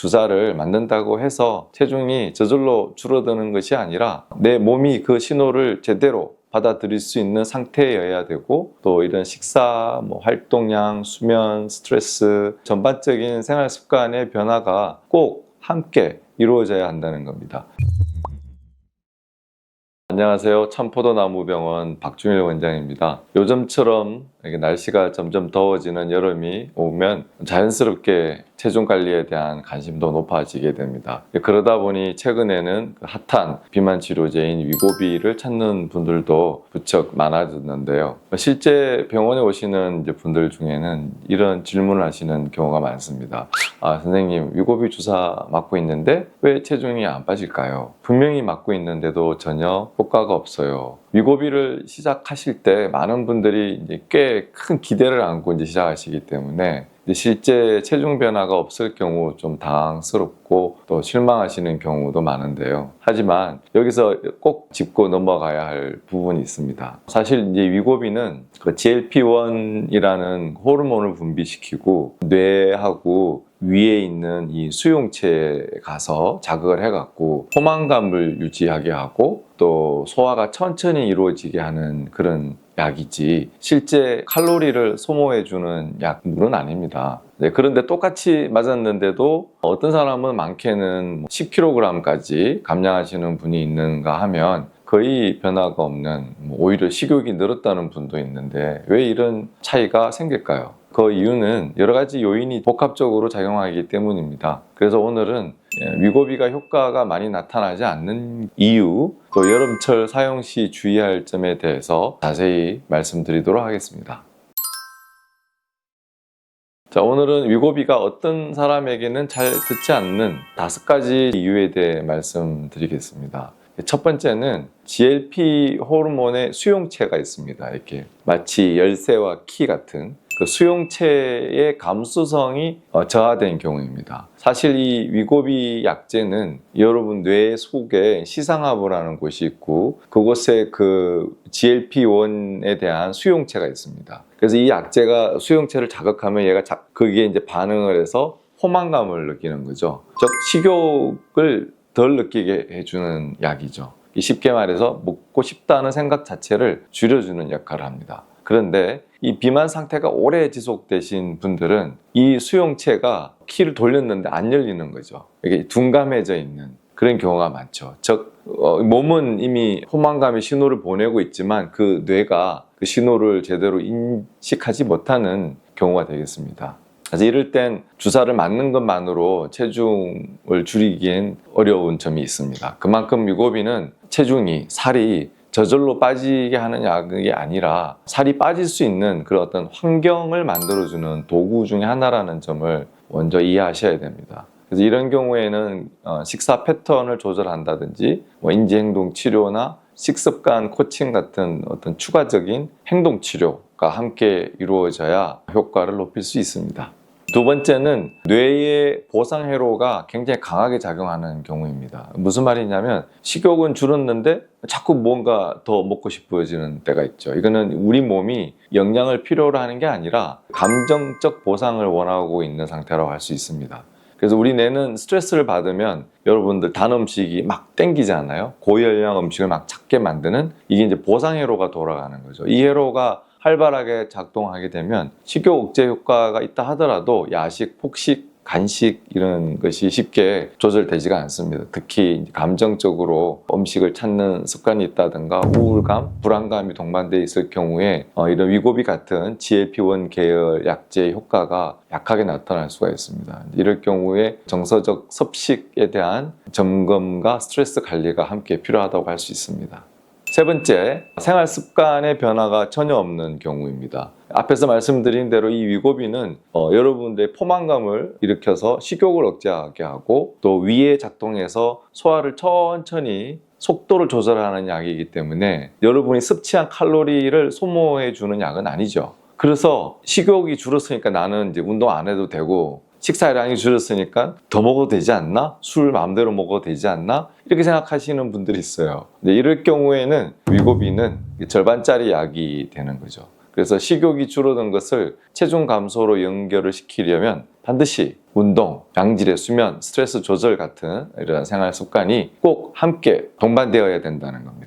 주사를 맞는다고 해서 체중이 저절로 줄어드는 것이 아니라 내 몸이 그 신호를 제대로 받아들일 수 있는 상태여야 되고 또 이런 식사, 뭐 활동량, 수면, 스트레스 전반적인 생활 습관의 변화가 꼭 함께 이루어져야 한다는 겁니다. 안녕하세요. 참포도나무병원 박중일 원장입니다. 요즘처럼 날씨가 점점 더워지는 여름이 오면 자연스럽게 체중 관리에 대한 관심도 높아지게 됩니다. 그러다 보니 최근에는 그 핫한 비만 치료제인 위고비를 찾는 분들도 부쩍 많아졌는데요. 실제 병원에 오시는 분들 중에는 이런 질문을 하시는 경우가 많습니다. 아, 선생님, 위고비 주사 맞고 있는데 왜 체중이 안 빠질까요? 분명히 맞고 있는데도 전혀 가 없어요. 위고비를 시작하실 때 많은 분들이 꽤 큰 기대를 안고 이제 시작하시기 때문에 실제 체중 변화가 없을 경우 좀 당황스럽고 또 실망하시는 경우도 많은데요. 하지만 여기서 꼭 짚고 넘어가야 할 부분이 있습니다. 사실 이제 위고비는 그 GLP-1이라는 호르몬을 분비시키고 뇌하고 위에 있는 이 수용체에 가서 자극을 해갖고 포만감을 유지하게 하고 또 소화가 천천히 이루어지게 하는 그런 약이지 실제 칼로리를 소모해주는 약물은 아닙니다. 네, 그런데 똑같이 맞았는데도 어떤 사람은 많게는 10kg까지 감량하시는 분이 있는가 하면 거의 변화가 없는 뭐 오히려 식욕이 늘었다는 분도 있는데 왜 이런 차이가 생길까요? 그 이유는 여러 가지 요인이 복합적으로 작용하기 때문입니다. 그래서 오늘은 예, 위고비가 효과가 많이 나타나지 않는 이유, 또 여름철 사용 시 주의할 점에 대해서 자세히 말씀드리도록 하겠습니다. 자, 오늘은 위고비가 어떤 사람에게는 잘 듣지 않는 다섯 가지 이유에 대해 말씀드리겠습니다. 첫 번째는 GLP 호르몬의 수용체가 있습니다. 이렇게 마치 열쇠와 키 같은 그 수용체의 감수성이 어, 저하된 경우입니다. 사실 이 위고비 약제는 여러분 뇌 속에 시상하부라는 곳이 있고 그곳에 그 GLP-1에 대한 수용체가 있습니다. 그래서 이 약제가 수용체를 자극하면 얘가 자, 그게 이제 반응을 해서 포만감을 느끼는 거죠. 즉 식욕을 덜 느끼게 해주는 약이죠. 쉽게 말해서 먹고 싶다는 생각 자체를 줄여주는 역할을 합니다. 그런데 이 비만 상태가 오래 지속되신 분들은 이 수용체가 키를 돌렸는데 안 열리는 거죠. 이게 둔감해져 있는 그런 경우가 많죠. 즉 어, 몸은 이미 포만감의 신호를 보내고 있지만 그 뇌가 그 신호를 제대로 인식하지 못하는 경우가 되겠습니다. 그래서 이럴 땐 주사를 맞는 것만으로 체중을 줄이기엔 어려운 점이 있습니다. 그만큼 위고비는 체중이 살이 저절로 빠지게 하는 약이 아니라 살이 빠질 수 있는 그런 어떤 환경을 만들어주는 도구 중에 하나라는 점을 먼저 이해하셔야 됩니다. 그래서 이런 경우에는 어, 식사 패턴을 조절한다든지 뭐 인지행동 치료나 식습관 코칭 같은 어떤 추가적인 행동 치료가 함께 이루어져야 효과를 높일 수 있습니다. 두 번째는 뇌의 보상 회로가 굉장히 강하게 작용하는 경우입니다. 무슨 말이냐면 식욕은 줄었는데 자꾸 뭔가 더 먹고 싶어지는 때가 있죠. 이거는 우리 몸이 영양을 필요로 하는 게 아니라 감정적 보상을 원하고 있는 상태라고 할 수 있습니다. 그래서 우리 뇌는 스트레스를 받으면 여러분들 단 음식이 막 땡기잖아요. 고열량 음식을 막 찾게 만드는 이게 이제 보상 회로가 돌아가는 거죠. 이 회로가 활발하게 작동하게 되면 식욕 억제 효과가 있다 하더라도 야식, 폭식, 간식 이런 것이 쉽게 조절되지가 않습니다. 특히 감정적으로 음식을 찾는 습관이 있다든가 우울감, 불안감이 동반돼 있을 경우에 어, 이런 위고비 같은 GLP-1 계열 약제의 효과가 약하게 나타날 수가 있습니다. 이럴 경우에 정서적 섭식에 대한 점검과 스트레스 관리가 함께 필요하다고 할 수 있습니다. 세 번째, 생활 습관의 변화가 전혀 없는 경우입니다. 앞에서 말씀드린 대로 이 위고비는 어, 여러분들의 포만감을 일으켜서 식욕을 억제하게 하고 또 위에 작동해서 소화를 천천히 속도를 조절하는 약이기 때문에 여러분이 섭취한 칼로리를 소모해 주는 약은 아니죠. 그래서 식욕이 줄었으니까 나는 이제 운동 안 해도 되고 식사량이 줄었으니까 더 먹어도 되지 않나? 술 마음대로 먹어도 되지 않나? 이렇게 생각하시는 분들이 있어요. 근데 이럴 경우에는 위고비는 절반짜리 약이 되는 거죠. 그래서 식욕이 줄어든 것을 체중 감소로 연결을 시키려면 반드시 운동, 양질의 수면, 스트레스 조절 같은 이런 생활 습관이 꼭 함께 동반되어야 된다는 겁니다.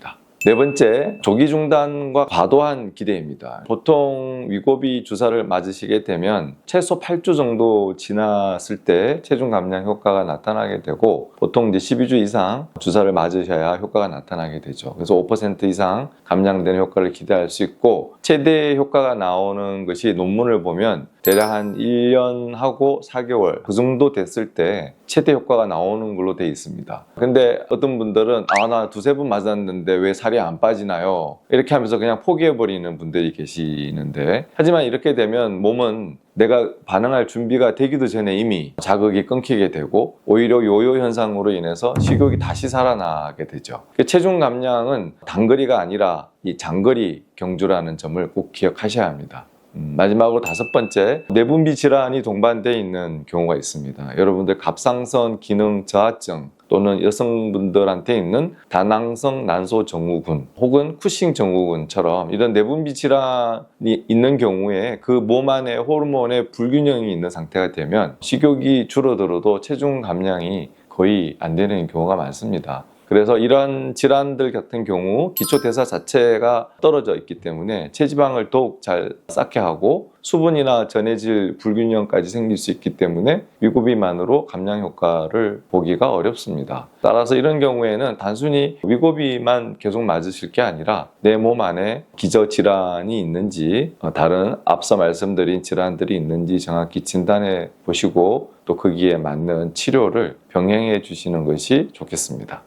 네 번째, 조기 중단과 과도한 기대입니다. 보통 위고비 주사를 맞으시게 되면 최소 8주 정도 지났을 때 체중 감량 효과가 나타나게 되고 보통 이제 12주 이상 주사를 맞으셔야 효과가 나타나게 되죠. 그래서 5% 이상 감량되는 효과를 기대할 수 있고 최대 효과가 나오는 것이 논문을 보면 대략 한 1년 하고 4개월 그 정도 됐을 때 최대 효과가 나오는 걸로 돼 있습니다. 근데 어떤 분들은 아 나 두세 번 맞았는데 왜 살이 안 빠지나요? 이렇게 하면서 그냥 포기해 버리는 분들이 계시는데 하지만 이렇게 되면 몸은 내가 반응할 준비가 되기도 전에 이미 자극이 끊기게 되고 오히려 요요 현상으로 인해서 식욕이 다시 살아나게 되죠. 그 체중 감량은 단거리가 아니라 이 장거리 경주라는 점을 꼭 기억하셔야 합니다. 음, 마지막으로 다섯 번째 내분비 질환이 동반되어 있는 경우가 있습니다. 여러분들 갑상선 기능 저하증 또는 여성분들한테 있는 다낭성 난소 증후군 혹은 쿠싱 증후군처럼 이런 내분비 질환이 있는 경우에 그 몸 안에 호르몬의 불균형이 있는 상태가 되면 식욕이 줄어들어도 체중 감량이 거의 안 되는 경우가 많습니다. 그래서 이런 질환들 같은 경우 기초 대사 자체가 떨어져 있기 때문에 체지방을 더욱 잘 쌓게 하고 수분이나 전해질 불균형까지 생길 수 있기 때문에 위고비만으로 감량 효과를 보기가 어렵습니다. 따라서 이런 경우에는 단순히 위고비만 계속 맞으실 게 아니라 내 몸 안에 기저 질환이 있는지 어, 다른 앞서 말씀드린 질환들이 있는지 정확히 진단해 보시고 또 거기에 맞는 치료를 병행해 주시는 것이 좋겠습니다.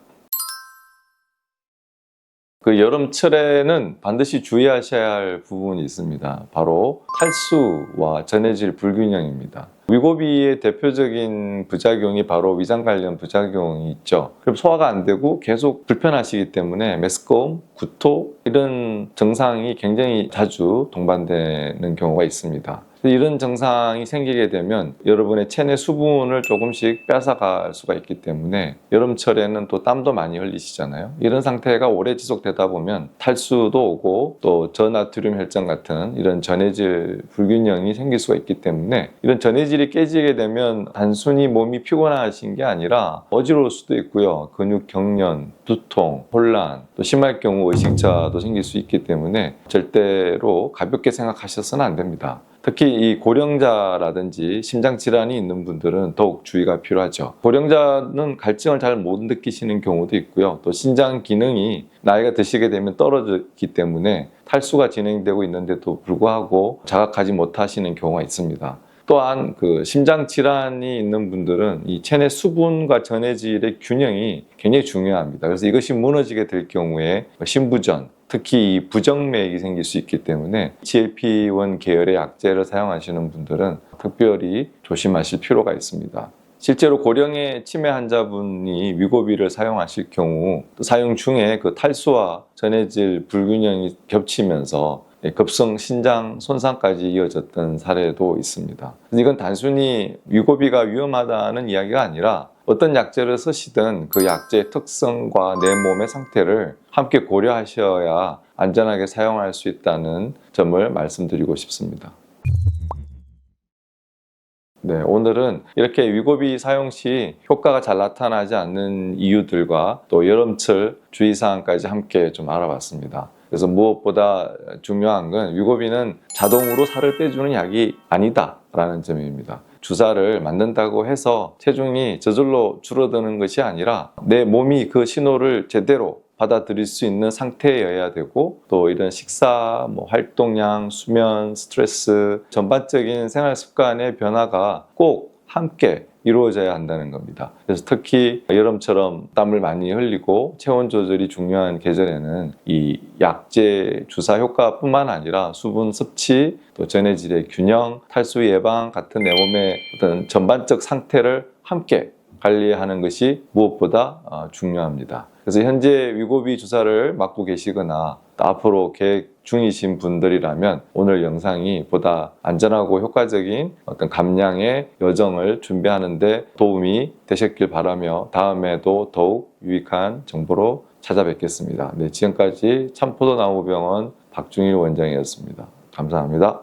그 여름철에는 반드시 주의하셔야 할 부분이 있습니다. 바로 탈수와 전해질 불균형입니다. 위고비의 대표적인 부작용이 바로 위장 관련 부작용이 있죠. 그럼 소화가 안 되고 계속 불편하시기 때문에 메스꺼움, 구토 이런 증상이 굉장히 자주 동반되는 경우가 있습니다. 이런 증상이 생기게 되면 여러분의 체내 수분을 조금씩 뺏어갈 수가 있기 때문에 여름철에는 또 땀도 많이 흘리시잖아요. 이런 상태가 오래 지속되다 보면 탈수도 오고 또 저나트륨 혈전 같은 이런 전해질 불균형이 생길 수가 있기 때문에 이런 전해질이 깨지게 되면 단순히 몸이 피곤하신 게 아니라 어지러울 수도 있고요. 근육 경련, 두통, 혼란, 또 심할 경우 의식자도 생길 수 있기 때문에 절대로 가볍게 생각하셔서는 안 됩니다. 특히 이 고령자라든지 심장 질환이 있는 분들은 더욱 주의가 필요하죠. 고령자는 갈증을 잘 못 느끼시는 경우도 있고요. 또 신장 기능이 나이가 드시게 되면 떨어지기 때문에 탈수가 진행되고 있는데도 불구하고 자각하지 못하시는 경우가 있습니다. 또한 그 심장 질환이 있는 분들은 이 체내 수분과 전해질의 균형이 굉장히 중요합니다. 그래서 이것이 무너지게 될 경우에 신부전, 특히 이 부정맥이 생길 수 있기 때문에 GLP-1 계열의 약제를 사용하시는 분들은 특별히 조심하실 필요가 있습니다. 실제로 고령의 치매 환자분이 위고비를 사용하실 경우 또 사용 중에 그 탈수와 전해질 불균형이 겹치면서 급성 신장 손상까지 이어졌던 사례도 있습니다. 이건 단순히 위고비가 위험하다는 이야기가 아니라 어떤 약제를 쓰시든 그 약제의 특성과 내 몸의 상태를 함께 고려하셔야 안전하게 사용할 수 있다는 점을 말씀드리고 싶습니다. 네, 오늘은 이렇게 위고비 사용 시 효과가 잘 나타나지 않는 이유들과 또 여름철 주의사항까지 함께 좀 알아봤습니다. 그래서 무엇보다 중요한 건 위고비는 자동으로 살을 빼주는 약이 아니다라는 점입니다. 주사를 맞는다고 해서 체중이 저절로 줄어드는 것이 아니라 내 몸이 그 신호를 제대로 받아들일 수 있는 상태여야 되고 또 이런 식사, 뭐 활동량, 수면, 스트레스 전반적인 생활 습관의 변화가 꼭 함께 이루어져야 한다는 겁니다. 그래서 특히 여름처럼 땀을 많이 흘리고 체온 조절이 중요한 계절에는 이 약제 주사 효과뿐만 아니라 수분 섭취, 또 전해질의 균형, 탈수 예방 같은 내 몸의 어떤 전반적 상태를 함께 관리하는 것이 무엇보다 어, 중요합니다. 그래서 현재 위고비 주사를 맞고 계시거나 앞으로 계획 중이신 분들이라면 오늘 영상이 보다 안전하고 효과적인 어떤 감량의 여정을 준비하는데 도움이 되셨길 바라며 다음에도 더욱 유익한 정보로 찾아뵙겠습니다. 네, 지금까지 참포도나무병원 박중일 원장이었습니다. 감사합니다.